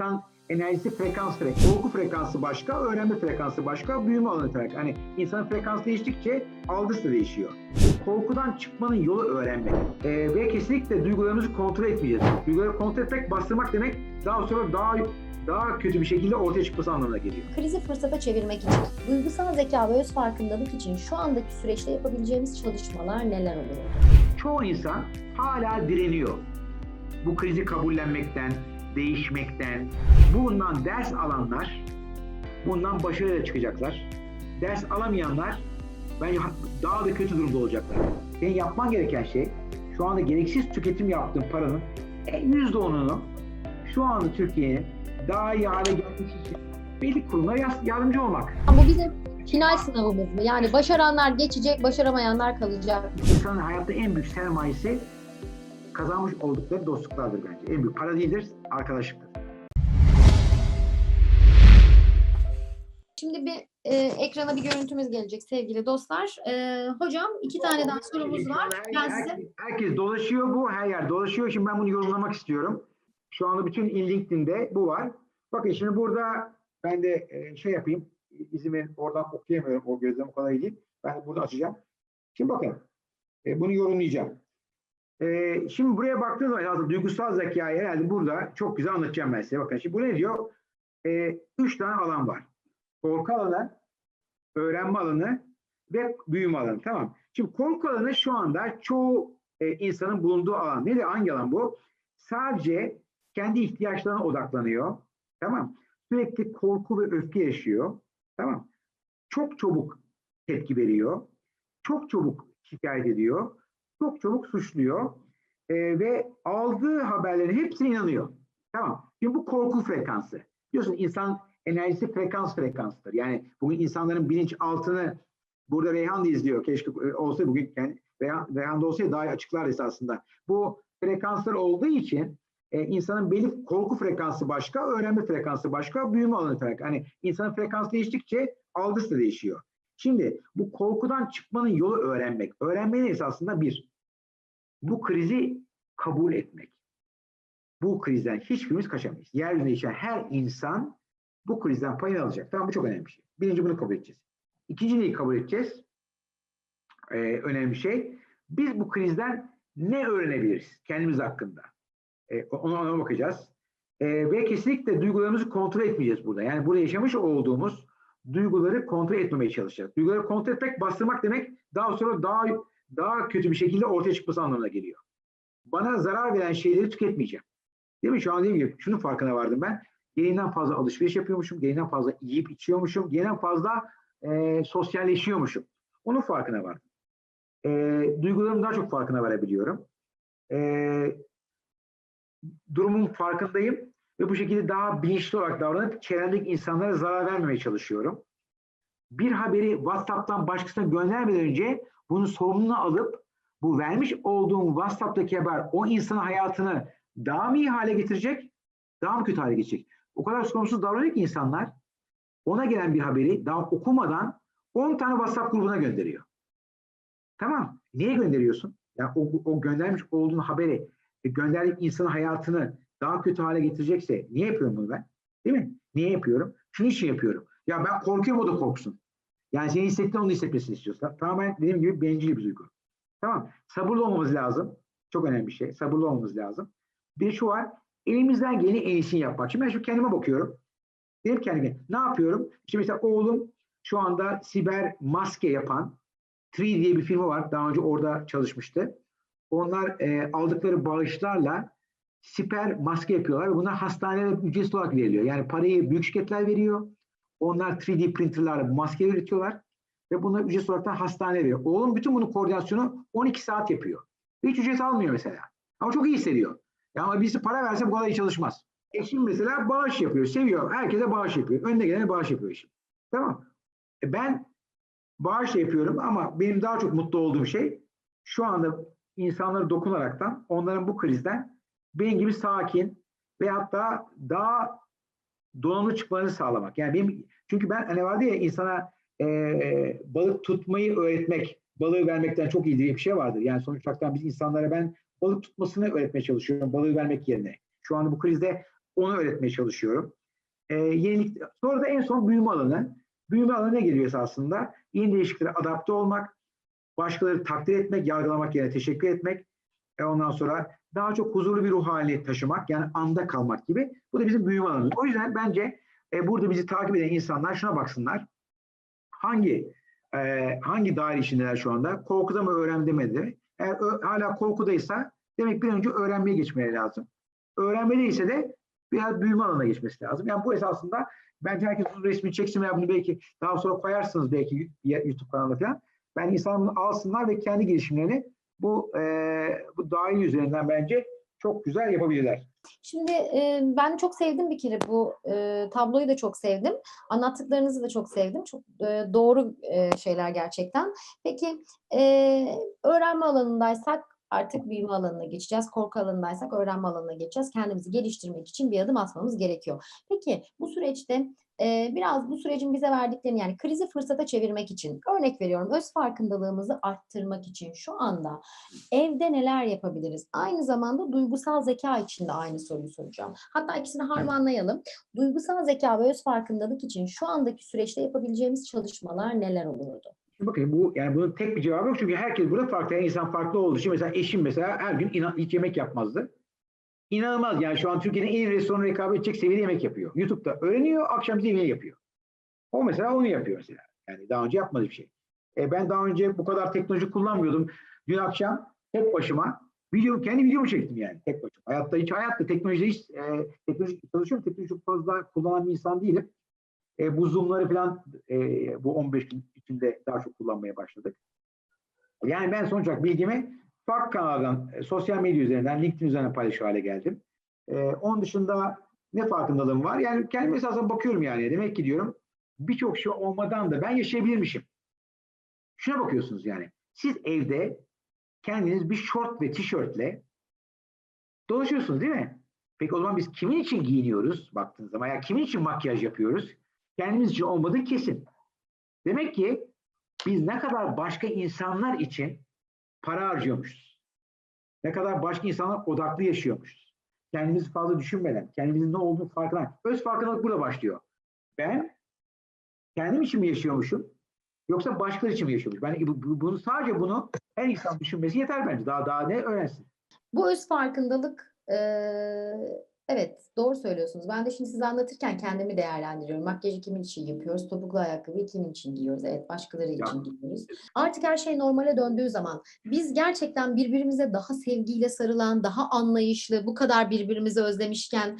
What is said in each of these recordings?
insan enerjisi frekans frekans. Korku frekansı başka, öğrenme frekansı başka, büyüme alanı farklı. Hani insanın frekansı değiştikçe algısı da değişiyor. Korkudan çıkmanın yolu öğrenmek. Ee, ve kesinlikle duygularımızı kontrol etmeyeceğiz. Duyguları kontrol etmek, bastırmak demek daha sonra daha daha kötü bir şekilde ortaya çıkması anlamına geliyor. Krizi fırsata çevirmek için, duygusal zeka ve öz farkındalık için şu andaki süreçte yapabileceğimiz çalışmalar neler olur? çoğu insan hala direniyor. Bu krizi kabullenmekten, değişmekten. Bundan ders alanlar, bundan başarıyla çıkacaklar. Ders alamayanlar bence daha da kötü durumda olacaklar. Senin yapman gereken şey, şu anda gereksiz tüketim yaptığın paranın yüzde onunu şu anda Türkiye'nin daha iyi hale gelmesi için belli kurumlara yardımcı olmak. Bu bizim final sınavımız mı? Yani başaranlar geçecek, başaramayanlar kalacak. İnsanın hayatta en büyük sermayesi kazanmış oldukları dostluklardır bence. En büyük para değildir, arkadaşlıktır. Şimdi bir e, ekrana bir görüntümüz gelecek sevgili dostlar. E, hocam iki tane daha sorumuz var. Ben size Herkes, herkes dolaşıyor bu, her yer dolaşıyor. Şimdi ben bunu yorumlamak istiyorum. Şu anda bütün LinkedIn'de bu var. Bakın şimdi burada ben de e, şey yapayım. İzin oradan okuyamıyorum. O gözlem o kadar iyi değil. Ben de burada açacağım. Şimdi bakın. e, bunu yorumlayacağım. E, şimdi buraya baktığınız zaman aslında duygusal zekayı herhalde burada çok güzel anlatacağım ben size. Bakın şimdi bu ne diyor? E, üç tane alan var. Korku alanı, öğrenme alanı ve büyüme alanı. Tamam. Şimdi korku alanı şu anda çoğu e, insanın bulunduğu alan. Nedir? Hangi alan bu? Sadece kendi ihtiyaçlarına odaklanıyor. Tamam. Sürekli korku ve öfke yaşıyor. Tamam. Çok çabuk tepki veriyor. Çok çabuk şikayet ediyor. Çok çabuk suçluyor. E, ve aldığı haberlerin hepsine inanıyor. Tamam. Şimdi bu korku frekansı. Biliyorsun insan enerjisi frekans frekanstır. Yani bugün insanların bilinçaltını burada Reyhan da izliyor. Keşke e, olsa bugün yani Reyhan, Reyhan da olsaydı daha açıklar esasında. Bu frekanslar olduğu için e, insanın belli korku frekansı başka, öğrenme frekansı başka, büyüme alanı farklı. Hani insanın frekansı değiştikçe algısı da değişiyor. Şimdi bu korkudan çıkmanın yolu öğrenmek. Öğrenmenin esasında bir, bu krizi kabul etmek. Bu krizden hiçbirimiz kaçamayız. Yeryüzünde yaşayan her insan bu krizden payını alacak. Tamam bu çok önemli bir şey. Birinci bunu kabul edeceğiz. İkinci neyi kabul edeceğiz? Ee, önemli şey. Biz bu krizden ne öğrenebiliriz kendimiz hakkında? Ee, ona, ona bakacağız. Ee, ve kesinlikle duygularımızı kontrol etmeyeceğiz burada. Yani burada yaşamış olduğumuz duyguları kontrol etmemeye çalışacağız. Duyguları kontrol etmek, bastırmak demek daha sonra daha daha kötü bir şekilde ortaya çıkması anlamına geliyor. Bana zarar veren şeyleri tüketmeyeceğim. Değil mi? Şu an dediğim gibi şunun farkına vardım ben. Gereğinden fazla alışveriş yapıyormuşum, gereğinden fazla yiyip içiyormuşum, gereğinden fazla e, sosyalleşiyormuşum. Onun farkına vardım. E, duygularımın daha çok farkına varabiliyorum. E, durumun farkındayım ve bu şekilde daha bilinçli olarak davranıp çevremdeki insanlara zarar vermemeye çalışıyorum. Bir haberi WhatsApp'tan başkasına göndermeden önce bunu sorumluluğuna alıp bu vermiş olduğum WhatsApp'taki haber o insanın hayatını daha mı iyi hale getirecek, daha mı kötü hale getirecek? O kadar sorumsuz davranıyor ki insanlar ona gelen bir haberi daha okumadan 10 tane WhatsApp grubuna gönderiyor. Tamam. Niye gönderiyorsun? Yani o, o göndermiş olduğun haberi gönderdiğin insanın hayatını daha kötü hale getirecekse niye yapıyorum bunu ben? Değil mi? Niye yapıyorum? Şunun için yapıyorum. Ya ben korkuyorum o da korksun. Yani senin hissettiğin onu hissetmesini istiyorsun. Tamamen dediğim gibi bencil bir duygu. Tamam. Sabırlı olmamız lazım. Çok önemli bir şey. Sabırlı olmamız lazım. Bir şu var. Elimizden geleni en iyisini yapmak. Şimdi ben şu kendime bakıyorum. Dedim kendime ne yapıyorum? İşte mesela oğlum şu anda siber maske yapan 3 diye bir firma var. Daha önce orada çalışmıştı. Onlar e, aldıkları bağışlarla siper maske yapıyorlar ve bunlar hastanelere ücretsiz olarak veriliyor. Yani parayı büyük şirketler veriyor. Onlar 3D printerlarla maske üretiyorlar ve bunları ücretsiz olarak da hastaneye veriyor. Oğlum bütün bunun koordinasyonu 12 saat yapıyor. Hiç ücret almıyor mesela. Ama çok iyi hissediyor. Ya ama birisi para verse bu kadar iyi çalışmaz. Eşim mesela bağış yapıyor, seviyor. Herkese bağış yapıyor. Önüne gelene bağış yapıyor eşim. Tamam. E ben bağış yapıyorum ama benim daha çok mutlu olduğum şey şu anda insanlara dokunaraktan onların bu krizden benim gibi sakin ve hatta daha donanımlı çıkmalarını sağlamak. Yani benim çünkü ben hani vardı ya insana e, balık tutmayı öğretmek, balığı vermekten çok iyi diye bir şey vardır. Yani sonuç olarak biz insanlara ben balık tutmasını öğretmeye çalışıyorum balığı vermek yerine. Şu anda bu krizde Onu öğretmeye çalışıyorum. E, yenilik, sonra da en son büyüme alanı. Büyüme alanı ne geliyor esasında? Yeni değişikliklere adapte olmak, başkaları takdir etmek, yargılamak yerine teşekkür etmek. E ondan sonra daha çok huzurlu bir ruh hali taşımak, yani anda kalmak gibi. Bu da bizim büyüme alanımız. O yüzden bence e, burada bizi takip eden insanlar şuna baksınlar. Hangi e, hangi daire içindeler şu anda? Korkuda mı, öğrende mi? Eğer ö- hala korkudaysa demek bir önce öğrenmeye geçmeleri lazım. Öğrenmedeyse de biraz büyüme alanına geçmesi lazım. Yani bu esasında bence herkes bunun resmini çeksin veya bunu belki daha sonra koyarsınız belki YouTube kanalına falan. Ben insanlar bunu alsınlar ve kendi gelişimlerini bu e, bu daire üzerinden bence çok güzel yapabilirler. Şimdi e, ben çok sevdim bir kere bu e, tabloyu da çok sevdim. Anlattıklarınızı da çok sevdim. Çok e, doğru e, şeyler gerçekten. Peki e, öğrenme alanındaysak artık büyüme alanına geçeceğiz. Korku alanındaysak öğrenme alanına geçeceğiz. Kendimizi geliştirmek için bir adım atmamız gerekiyor. Peki bu süreçte e, biraz bu sürecin bize verdiklerini yani krizi fırsata çevirmek için örnek veriyorum öz farkındalığımızı arttırmak için şu anda evde neler yapabiliriz? Aynı zamanda duygusal zeka için de aynı soruyu soracağım. Hatta ikisini harmanlayalım. Duygusal zeka ve öz farkındalık için şu andaki süreçte yapabileceğimiz çalışmalar neler olurdu? Şimdi bakın bu yani bunun tek bir cevabı yok çünkü herkes burada farklı. Yani insan farklı olduğu için mesela eşim mesela her gün inan, hiç yemek yapmazdı. İnanılmaz yani şu an Türkiye'nin en restoranı rekabet edecek seviyede yemek yapıyor. YouTube'da öğreniyor, akşam bize yemeği yapıyor. O mesela onu yapıyor mesela. Yani daha önce yapmadığı bir şey. E ben daha önce bu kadar teknoloji kullanmıyordum. Dün akşam tek başıma video, kendi videomu çektim yani tek başıma. Hayatta hiç hayatta teknolojide hiç e, teknoloji çalışıyorum. Teknoloji çok fazla kullanan bir insan değilim. E, bu Zoom'ları falan e, bu 15 gün içinde daha çok kullanmaya başladık. Yani ben sonuç olarak bilgimi farklı kanaldan, e, sosyal medya üzerinden, LinkedIn üzerinden paylaşıyor hale geldim. E, onun dışında ne farkındalığım var? Yani kendim esasında bakıyorum yani. Demek ki diyorum birçok şey olmadan da ben yaşayabilirmişim. Şuna bakıyorsunuz yani. Siz evde kendiniz bir şort ve tişörtle dolaşıyorsunuz değil mi? Peki o zaman biz kimin için giyiniyoruz baktığınız zaman? Ya kimin için makyaj yapıyoruz? Kendimiz için olmadığı kesin. Demek ki biz ne kadar başka insanlar için para harcıyormuşuz. Ne kadar başka insanlar odaklı yaşıyormuşuz. Kendimizi fazla düşünmeden, kendimizin ne olduğunu farkına. Öz farkındalık burada başlıyor. Ben kendim için mi yaşıyormuşum? Yoksa başkaları için mi yaşıyormuşum? Ben bu- bu- bunu sadece bunu her insan düşünmesi yeter bence. Daha daha ne öğrensin? Bu öz farkındalık evet doğru söylüyorsunuz. Ben de şimdi size anlatırken kendimi değerlendiriyorum. Makyajı kimin için yapıyoruz? Topuklu ayakkabıyı kimin için giyiyoruz? Evet başkaları Ya. için giyiyoruz. Artık her şey normale döndüğü zaman biz gerçekten birbirimize daha sevgiyle sarılan, daha anlayışlı, bu kadar birbirimizi özlemişken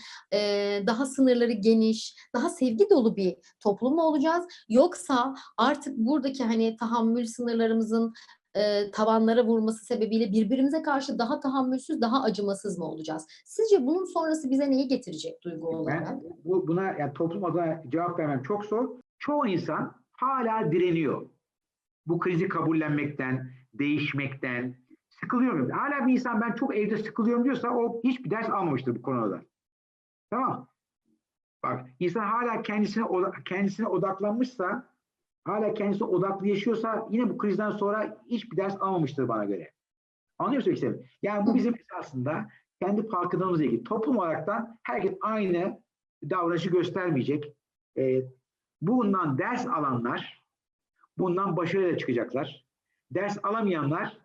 daha sınırları geniş, daha sevgi dolu bir toplum mu olacağız? Yoksa artık buradaki hani tahammül sınırlarımızın e, tavanlara vurması sebebiyle birbirimize karşı daha tahammülsüz, daha acımasız mı olacağız? Sizce bunun sonrası bize neyi getirecek duygu olarak? Ben bu, buna yani toplum adına cevap vermem çok zor. Çoğu insan hala direniyor. Bu krizi kabullenmekten, değişmekten, sıkılıyorum. Hala bir insan ben çok evde sıkılıyorum diyorsa o hiçbir ders almamıştır bu konuda. Tamam. Bak insan hala kendisine kendisine odaklanmışsa, hala kendisine odaklı yaşıyorsa yine bu krizden sonra hiçbir ders almamıştır bana göre. Anlıyor musun istediğimi? Yani bu bizim esasında kendi farkındalığımızla ilgili. Toplum olaraktan herkes aynı davranışı göstermeyecek. Ee, bundan ders alanlar bundan başarıyla çıkacaklar. Ders alamayanlar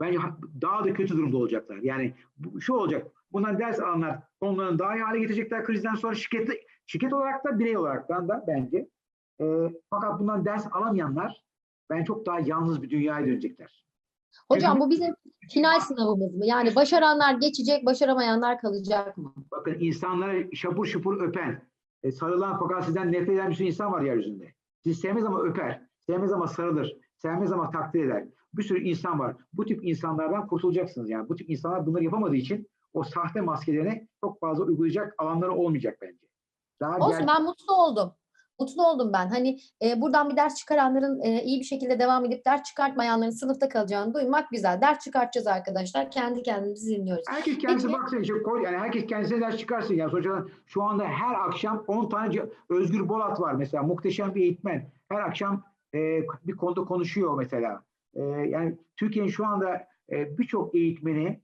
bence ha- daha da kötü durumda olacaklar. Yani bu- şu olacak. Bundan ders alanlar onların daha iyi hale getirecekler krizden sonra şirket, şirket olarak da birey olaraktan da bence. Ee, fakat bundan ders alamayanlar ben çok daha yalnız bir dünyaya dönecekler. Hocam bu bizim final sınavımız mı? Yani başaranlar geçecek, başaramayanlar kalacak mı? Bakın insanlara şapur şupur öpen, e, sarılan fakat sizden nefret eden bir sürü insan var yeryüzünde. Sizi sevmez ama öper, sevmez ama sarılır, sevmez ama takdir eder. Bir sürü insan var. Bu tip insanlardan kurtulacaksınız. Yani bu tip insanlar bunları yapamadığı için o sahte maskelerini çok fazla uygulayacak alanları olmayacak bence. Daha Olsun ben mutlu oldum. Mutlu oldum ben. Hani e, buradan bir ders çıkaranların e, iyi bir şekilde devam edip ders çıkartmayanların sınıfta kalacağını duymak güzel. Ders çıkartacağız arkadaşlar. Kendi kendimizi dinliyoruz. Herkes kendisi Peki. baksın işte koy yani herkes kendisine ders çıkarsın yani sonuçta şu anda her akşam 10 tane Özgür Bolat var mesela muhteşem bir eğitmen. Her akşam e, bir konuda konuşuyor mesela. E, yani Türkiye'nin şu anda e, birçok eğitmeni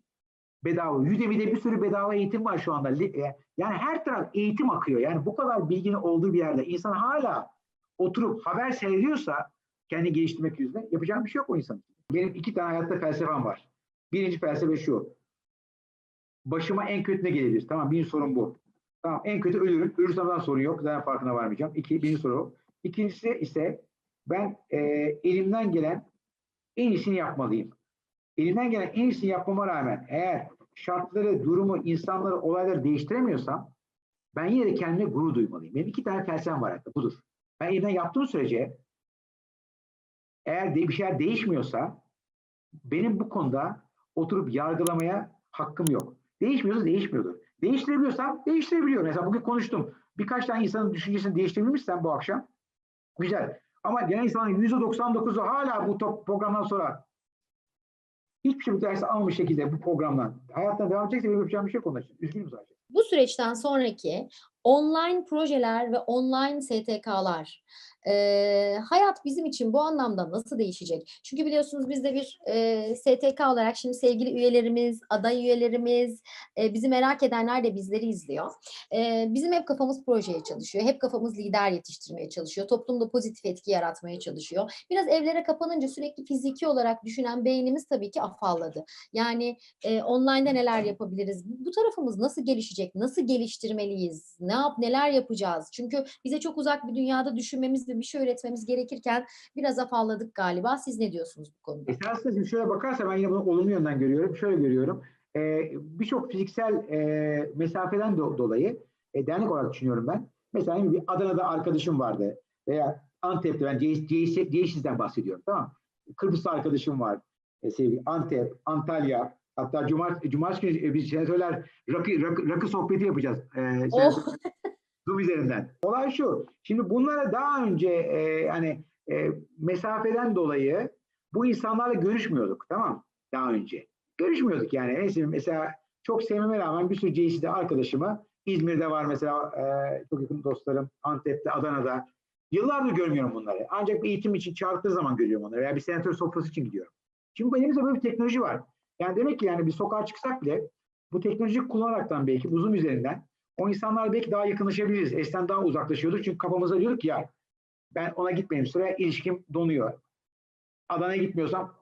bedava. Udemy'de bir sürü bedava eğitim var şu anda. E, Yani her taraf eğitim akıyor. Yani bu kadar bilginin olduğu bir yerde insan hala oturup haber seyrediyorsa kendi geliştirmek yüzünden yapacağım bir şey yok o insanın. Benim iki tane hayatta felsefem var. Birinci felsefe şu. Başıma en kötü ne gelebilir? Tamam birinci sorun bu. Tamam en kötü ölürüm. Ölürsem zaten sorun yok. Zaten farkına varmayacağım. İki, birinci soru. İkincisi ise ben e, elimden gelen en iyisini yapmalıyım. Elimden gelen en iyisini yapmama rağmen eğer şartları, durumu, insanları, olayları değiştiremiyorsam ben yine de kendime gurur duymalıyım. Benim iki tane felsefem var hayatta. Budur. Ben elimden yaptığım sürece eğer de bir şeyler değişmiyorsa benim bu konuda oturup yargılamaya hakkım yok. Değişmiyorsa değişmiyordur. Değiştirebiliyorsam değiştirebiliyorum. Mesela bugün konuştum. Birkaç tane insanın düşüncesini değiştirebilmişsem bu akşam güzel. Ama genel insanın %99'u hala bu top programdan sonra hiçbir şey bu dersi almamış şekilde bu programdan hayatına devam edecekse benim yapacağım bir şey yok onun için. Üzgünüm sadece. Bu süreçten sonraki online projeler ve online STK'lar eee, hayat bizim için bu anlamda nasıl değişecek? Çünkü biliyorsunuz biz de bir eee, STK olarak şimdi sevgili üyelerimiz, aday üyelerimiz, eee, bizi merak edenler de bizleri izliyor. Eee, bizim hep kafamız projeye çalışıyor, hep kafamız lider yetiştirmeye çalışıyor, toplumda pozitif etki yaratmaya çalışıyor. Biraz evlere kapanınca sürekli fiziki olarak düşünen beynimiz tabii ki afalladı. Yani e, online'da neler yapabiliriz? Bu tarafımız nasıl gelişecek? Nasıl geliştirmeliyiz? Ne yap, neler yapacağız? Çünkü bize çok uzak bir dünyada düşünmemiz ve bir şey üretmemiz gerekirken biraz afalladık galiba. Siz ne diyorsunuz bu konuda? Esasında şimdi şöyle bakarsa ben yine bunu olumlu yönden görüyorum. Şöyle görüyorum. Ee, Birçok fiziksel e, mesafeden do- dolayı e, dernek olarak düşünüyorum ben. Mesela bir Adana'da arkadaşım vardı veya Antep'te ben Ceyşiz'den bahsediyorum. Tamam? Kıbrıs'ta arkadaşım var. E, sevgili Antep, Antalya, hatta Cumartesi, Cumartesi günü e, biz senatörler rakı, rakı, rakı sohbeti yapacağız. E, Oh, Zoom üzerinden. Olay şu. Şimdi bunlara daha önce e, hani e, mesafeden dolayı bu insanlarla görüşmüyorduk tamam? Daha önce. Görüşmüyorduk yani. Neyse mesela çok sevmeme rağmen bir sürü JC'de arkadaşımı İzmir'de var mesela e, çok yakın dostlarım Antep'te, Adana'da. Yıllardır görmüyorum bunları. Ancak bir eğitim için çağırdığı zaman görüyorum onları veya bir senatör sofrası için gidiyorum. Şimdi elimizde böyle bir teknoloji var. Yani demek ki yani bir sokağa çıksak bile bu teknolojiyi kullanaraktan belki Zoom üzerinden o insanlar belki daha yakınlaşabiliriz. Eskiden daha uzaklaşıyorduk çünkü kafamızda diyorduk ya ben ona gitmeyeyim süre ilişkim donuyor. Adana'ya gitmiyorsam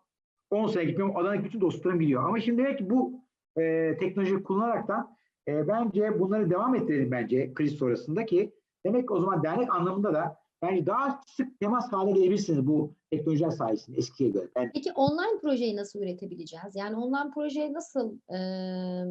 10 sene gitmiyorum. Adana'daki bütün dostlarım biliyor. Ama şimdi demek ki bu e, teknolojiyi kullanaraktan e, bence bunları devam ettirelim bence kriz sonrasında ki demek ki o zaman dernek anlamında da bence daha sık temas hale gelebilirsiniz bu teknolojiler sayesinde eskiye göre. Yani peki online projeyi nasıl üretebileceğiz? Yani online projeyi nasıl eee,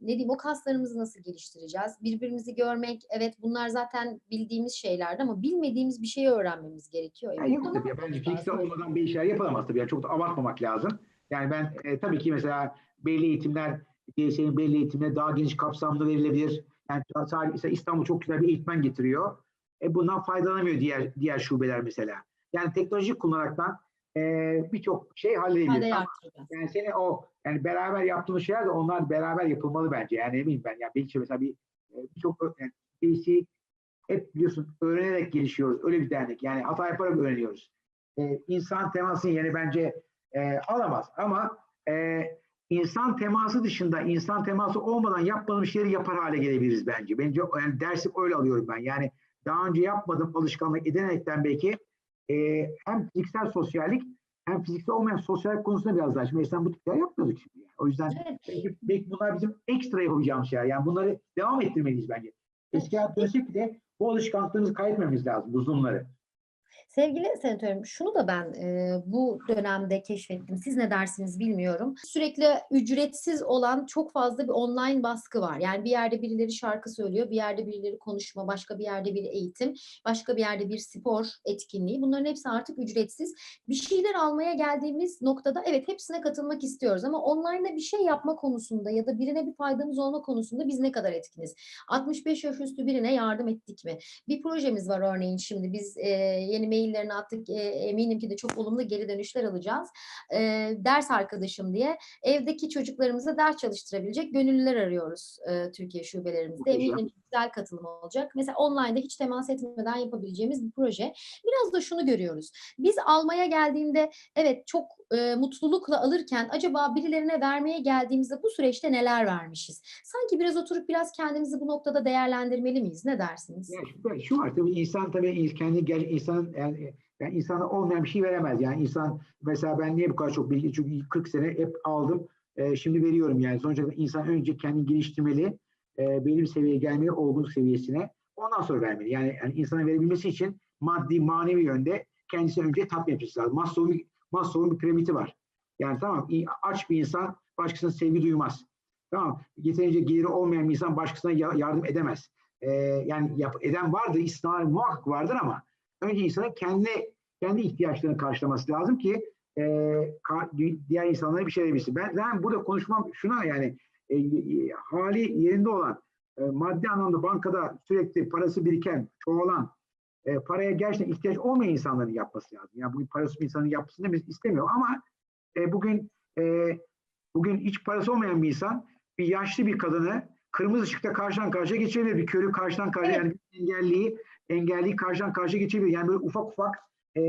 ne diyeyim o kaslarımızı nasıl geliştireceğiz? Birbirimizi görmek, evet bunlar zaten bildiğimiz şeylerdi ama bilmediğimiz bir şeyi öğrenmemiz gerekiyor. Yani Evet, yok tabii. ya. Bence fiziksel olmadan bir işler yapılamaz tabii. Yani çok da abartmamak lazım. Yani ben e, tabii ki mesela belli eğitimler, DSE'nin belli eğitimler daha geniş kapsamda verilebilir. Yani sadece İstanbul çok güzel bir eğitmen getiriyor. E bundan faydalanamıyor diğer diğer şubeler mesela. Yani teknoloji kullanaraktan e, birçok şey halledebilir. Ama yani senin o yani beraber yaptığımız şeyler de onlar beraber yapılmalı bence. Yani eminim ben. Yani benim için mesela bir e, birçok ö- yani DSE hep biliyorsun öğrenerek gelişiyoruz. Öyle bir dernek. Yani hata yaparak öğreniyoruz. Ee, insan temasının yerini bence e, alamaz. Ama e, insan teması dışında, insan teması olmadan yapmadığım şeyleri yapar hale gelebiliriz bence. Bence yani dersi öyle alıyorum ben. Yani daha önce yapmadığım alışkanlık edinerekten belki e, hem fiziksel sosyallik hem fiziksel olmayan sosyallik konusunda biraz daha. Şimdi eskiden bu tip şeyler yapmıyorduk şimdi. Yani. O yüzden Evet. belki, belki bunlar bizim ekstra yapabileceğimiz şeyler. Yani bunları devam ettirmeliyiz bence. Eski hayat dönsek de bu alışkanlıklarımızı kaybetmemiz lazım, bu zoomları. Sevgili senatörüm, şunu da ben e, bu dönemde keşfettim. Siz ne dersiniz bilmiyorum. Sürekli ücretsiz olan çok fazla bir online baskı var. Yani bir yerde birileri şarkı söylüyor, bir yerde birileri konuşma, başka bir yerde bir eğitim, başka bir yerde bir spor etkinliği. Bunların hepsi artık ücretsiz. Bir şeyler almaya geldiğimiz noktada evet hepsine katılmak istiyoruz ama online'da bir şey yapma konusunda ya da birine bir faydamız olma konusunda biz ne kadar etkiniz? 65 yaş üstü birine yardım ettik mi? Bir projemiz var örneğin şimdi biz e, yeni hani maillerini attık. E, eminim ki de çok olumlu geri dönüşler alacağız. E, ders arkadaşım diye evdeki çocuklarımıza ders çalıştırabilecek gönüllüler arıyoruz e, Türkiye şubelerimizde. Eminim güzel katılım olacak. Mesela online'da hiç temas etmeden yapabileceğimiz bir proje. Biraz da şunu görüyoruz. Biz almaya geldiğinde evet çok e, mutlulukla alırken acaba birilerine vermeye geldiğimizde bu süreçte neler vermişiz? Sanki biraz oturup biraz kendimizi bu noktada değerlendirmeli miyiz? Ne dersiniz? Ya şu, şu var tabii insan tabii kendi ger insanın yani, insana olmayan bir şey veremez. Yani insan mesela ben niye bu kadar çok bilgi çünkü 40 sene hep aldım. e, şimdi veriyorum yani. Sonuçta insan önce kendini geliştirmeli. E, belli bir seviyeye gelmeli, olgunluk seviyesine. Ondan sonra vermeli. Yani, yani insana verebilmesi için maddi, manevi yönde kendisini önce tatmin etmesi lazım. Maslow'un Maslow'un bir piramidi var. Yani tamam aç bir insan başkasına sevgi duymaz. Tamam. Yeterince geliri olmayan bir insan başkasına ya- yardım edemez. Ee, yani yap, eden vardır, istisnalar muhakkak vardır ama önce insanın kendi kendi ihtiyaçlarını karşılaması lazım ki e, ka- diğer insanlara bir şey verebilsin. Ben, ben burada konuşmam şuna yani e, e, hali yerinde olan e, maddi anlamda bankada sürekli parası biriken, çoğalan e, paraya gerçekten ihtiyaç olmayan insanların yapması lazım. Yani bugün parası bir insanın yapmasını biz istemiyor ama e, bugün e, bugün hiç parası olmayan bir insan bir yaşlı bir kadını kırmızı ışıkta karşıdan karşıya geçebilir. Bir körü karşıdan karşıya yani bir engelliyi engelliyi karşıdan karşıya geçebilir. Yani böyle ufak ufak e,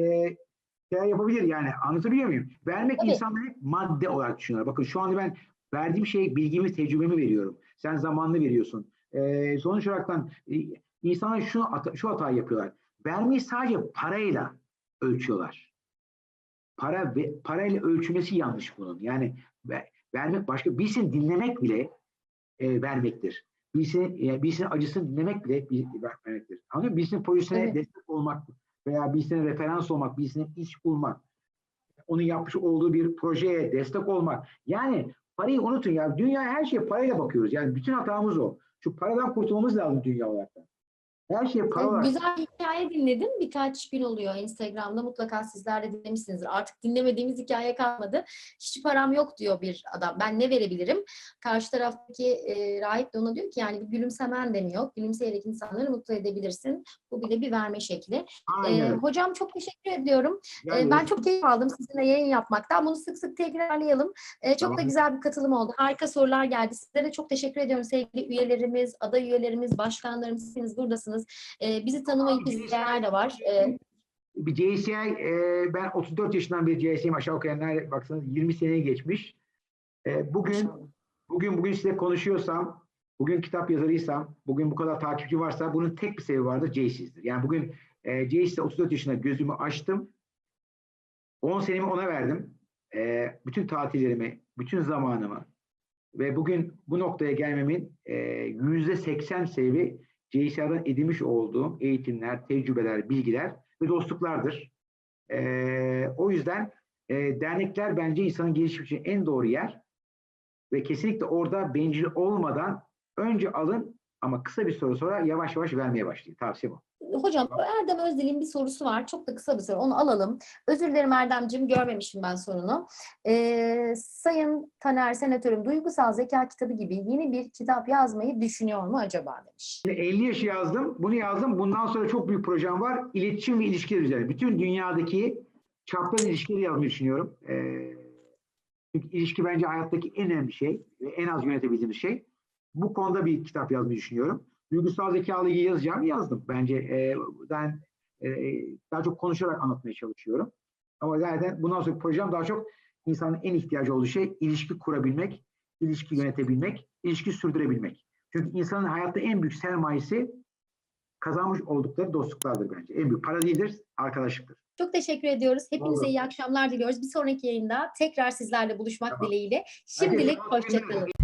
şeyler yapabilir yani. Anlatabiliyor muyum? Vermek Tabii. insanlar hep madde olarak düşünüyorlar. Bakın şu anda ben verdiğim şey bilgimi, tecrübemi veriyorum. Sen zamanını veriyorsun. E, sonuç olaraktan e, insanlar şu, şu hatayı yapıyorlar. Vermeyi sadece parayla ölçüyorlar. Para ve parayla ölçülmesi yanlış bunun. Yani ve- vermek başka birisini dinlemek bile e, vermektir. Birisinin, e, birisinin acısını dinlemek bile bir, vermektir. Anladın mı? Birisinin projesine Evet. destek olmak veya birisine referans olmak, birisine iş bulmak, onun yapmış olduğu bir projeye destek olmak. Yani parayı unutun ya. Dünya her şeye parayla bakıyoruz. Yani bütün hatamız o. Şu paradan kurtulmamız lazım dünya olarak. da. Her şey para olarak. Güzel hikaye dinledim. Birkaç gün oluyor Instagram'da. Mutlaka sizler de dinlemişsinizdir. Artık dinlemediğimiz hikaye kalmadı. Hiç param yok diyor bir adam. Ben ne verebilirim? Karşı taraftaki e, rahip de ona diyor ki yani bir gülümsemen demiyor. Gülümseyerek insanları mutlu edebilirsin. Bu bile bir verme şekli. E, hocam çok teşekkür ediyorum. E, Yani ben çok keyif aldım sizinle yayın yapmaktan. Bunu sık sık tekrarlayalım. E, çok da Tamam. güzel bir katılım oldu. Harika sorular geldi. Sizlere çok teşekkür ediyorum sevgili üyelerimiz, aday üyelerimiz, başkanlarımız. Hepiniz buradasınız. E, bizi tanımayıp izleyenler de var. E, bir JCI, e, ben 34 yaşından beri JCI'yim aşağı nerede baksanız 20 seneye geçmiş. E, bugün bugün bugün size konuşuyorsam, bugün kitap yazarıysam, bugün bu kadar takipçi varsa bunun tek bir sebebi vardır JC'dir. Yani bugün e, JC'de 34 yaşında gözümü açtım. 10 senemi ona verdim. E, bütün tatillerimi, bütün zamanımı ve bugün bu noktaya gelmemin e, yüzde 80 sebebi JCI'den edinmiş olduğum eğitimler, tecrübeler, bilgiler ve dostluklardır. E, o yüzden e, dernekler bence insanın gelişimi için en doğru yer ve kesinlikle orada bencil olmadan önce alın ama kısa bir süre sonra yavaş yavaş vermeye başlayın. Tavsiye bu. Hocam Erdem Özdil'in bir sorusu var. Çok da kısa bir soru. Onu alalım. Özür dilerim Erdemciğim. Görmemişim ben sorunu. Ee, Sayın Taner Senatörüm Duygusal Zeka kitabı gibi yeni bir kitap yazmayı düşünüyor mu acaba demiş. Şimdi 50 yaş yazdım. Bunu yazdım. Bundan sonra çok büyük projem var. İletişim ve ilişkiler üzerine. Bütün dünyadaki çapraz ilişkileri yazmayı düşünüyorum. Ee, çünkü ilişki bence hayattaki en önemli şey ve en az yönetebildiğimiz şey. Bu konuda bir kitap yazmayı düşünüyorum. Duygusal zekalı ilgili yazacağım yazdım. Bence e, ben e, daha çok konuşarak anlatmaya çalışıyorum. Ama zaten bundan sonra projem daha çok insanın en ihtiyacı olduğu şey ilişki kurabilmek, ilişki yönetebilmek, ilişki sürdürebilmek. Çünkü insanın hayatta en büyük sermayesi kazanmış oldukları dostluklardır bence. En büyük para değildir, arkadaşlıktır. Çok teşekkür ediyoruz. Hepinize Olur. iyi akşamlar diliyoruz. Bir sonraki yayında tekrar sizlerle buluşmak Tamam. dileğiyle. Şimdilik hoşçakalın.